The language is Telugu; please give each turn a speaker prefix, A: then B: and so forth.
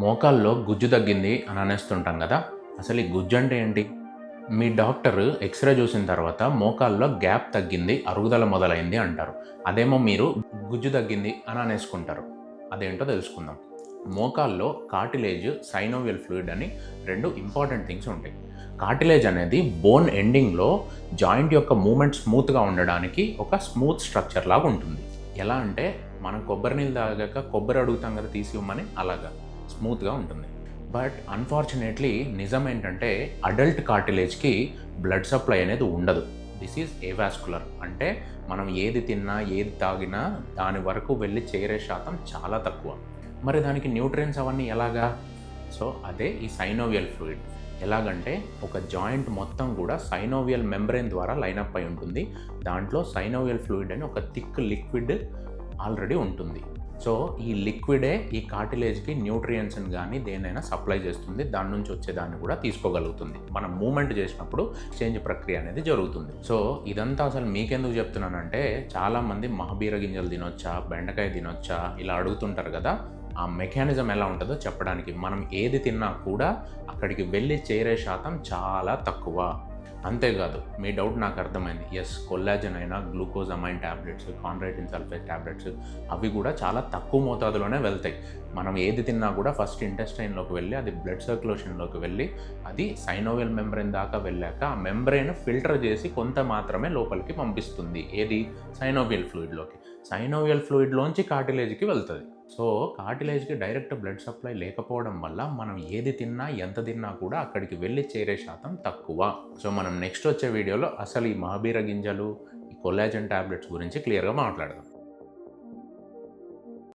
A: మోకాల్లో గుజ్జు తగ్గింది అని అనేస్తుంటాం కదా. అసలు ఈ గుజ్జు అంటే ఏంటి? మీ డాక్టర్ ఎక్స్రే చూసిన తర్వాత మోకాల్లో గ్యాప్ తగ్గింది అరుగుదల మొదలైంది అంటారు. అదేమో మీరు గుజ్జు తగ్గింది అని అనేసుకుంటారు. అదేంటో తెలుసుకుందాం. మోకాల్లో కార్టిలేజ్ సైనోవియల్ ఫ్లూయిడ్ అని రెండు ఇంపార్టెంట్ థింగ్స్ ఉంటాయి. కార్టిలేజ్ అనేది బోన్ ఎండింగ్లో జాయింట్ యొక్క మూమెంట్ స్మూత్గా ఉండడానికి ఒక స్మూత్ స్ట్రక్చర్ లాగా ఉంటుంది. ఎలా అంటే మనం కొబ్బరి నీళ్ళు తాగాక కొబ్బరి అడుగుతాం కదా తీసి ఇవ్వమని అలాగా. స్మూత్గా ఉంటుంది. బట్ అన్ఫార్చునేట్లీ నిజం ఏంటంటే అడల్ట్ కార్టిలేజ్కి బ్లడ్ సప్లై అనేది ఉండదు. This is avascular. అంటే మనం ఏది తిన్నా ఏది తాగినా దాని వరకు వెళ్ళి చేరే శాతం చాలా తక్కువ. మరి దానికి న్యూట్రియన్స్ అవన్నీ ఎలాగా? సో అదే ఈ సైనోవియల్ ఫ్లూయిడ్. ఎలాగంటే ఒక జాయింట్ మొత్తం కూడా సైనోవియల్ మెంబ్రెయిన్ ద్వారా లైనప్ అయి ఉంటుంది. దాంట్లో సైనోవియల్ ఫ్లూయిడ్ అని ఒక థిక్ లిక్విడ్ ఆల్రెడీ ఉంటుంది. సో ఈ లిక్విడే ఈ కార్టిలేజ్కి న్యూట్రియంట్స్ని కానీ దేనైనా సప్లై చేస్తుంది. దాని నుంచి వచ్చేదాన్ని కూడా తీసుకోగలుగుతుంది. మనం మూమెంట్ చేసినప్పుడు చేంజ్ ప్రక్రియ అనేది జరుగుతుంది. సో ఇదంతా అసలు మీకెందుకు చెప్తున్నానంటే చాలామంది మహబీర గింజలు తినొచ్చా బెండకాయ తినొచ్చా ఇలా అడుగుతుంటారు కదా. ఆ మెకానిజం ఎలా ఉంటుందో చెప్పడానికి మనం ఏది తిన్నా కూడా అక్కడికి వెళ్ళి చేరే శాతం చాలా తక్కువ. అంతేకాదు మీ డౌట్ నాకు అర్థమైంది. ఎస్ కొల్లాజన్ అయినా glucosamine tablets chondroitin sulphate tablets అవి కూడా చాలా తక్కువ మోతాదులోనే వెళ్తాయి. మనం ఏది తిన్నా కూడా ఫస్ట్ ఇంటెస్టైన్లోకి వెళ్ళి అది బ్లడ్ సర్క్యులేషన్లోకి వెళ్ళి అది సైనోవియల్ మెంబ్రెయిన్ దాకా వెళ్ళాక ఆ మెంబ్రెయిన్ ఫిల్టర్ చేసి కొంత మాత్రమే లోపలికి పంపిస్తుంది. ఏది? సైనోవియల్ ఫ్లూయిడ్లోకి. సైనోవియల్ ఫ్లూయిడ్లోంచి కార్టిలేజ్కి వెళ్తుంది. సో కార్టిలేజ్కి డైరెక్ట్ బ్లడ్ సప్లై లేకపోవడం వల్ల మనం ఏది తిన్నా ఎంత తిన్నా కూడా అక్కడికి వెళ్ళి చేరే శాతం తక్కువ. సో మనం నెక్స్ట్ వచ్చే వీడియోలో అసలు ఈ మహాబీర గింజలు ఈ కొల్లాజన్ టాబ్లెట్స్ గురించి క్లియర్గా మాట్లాడదాం.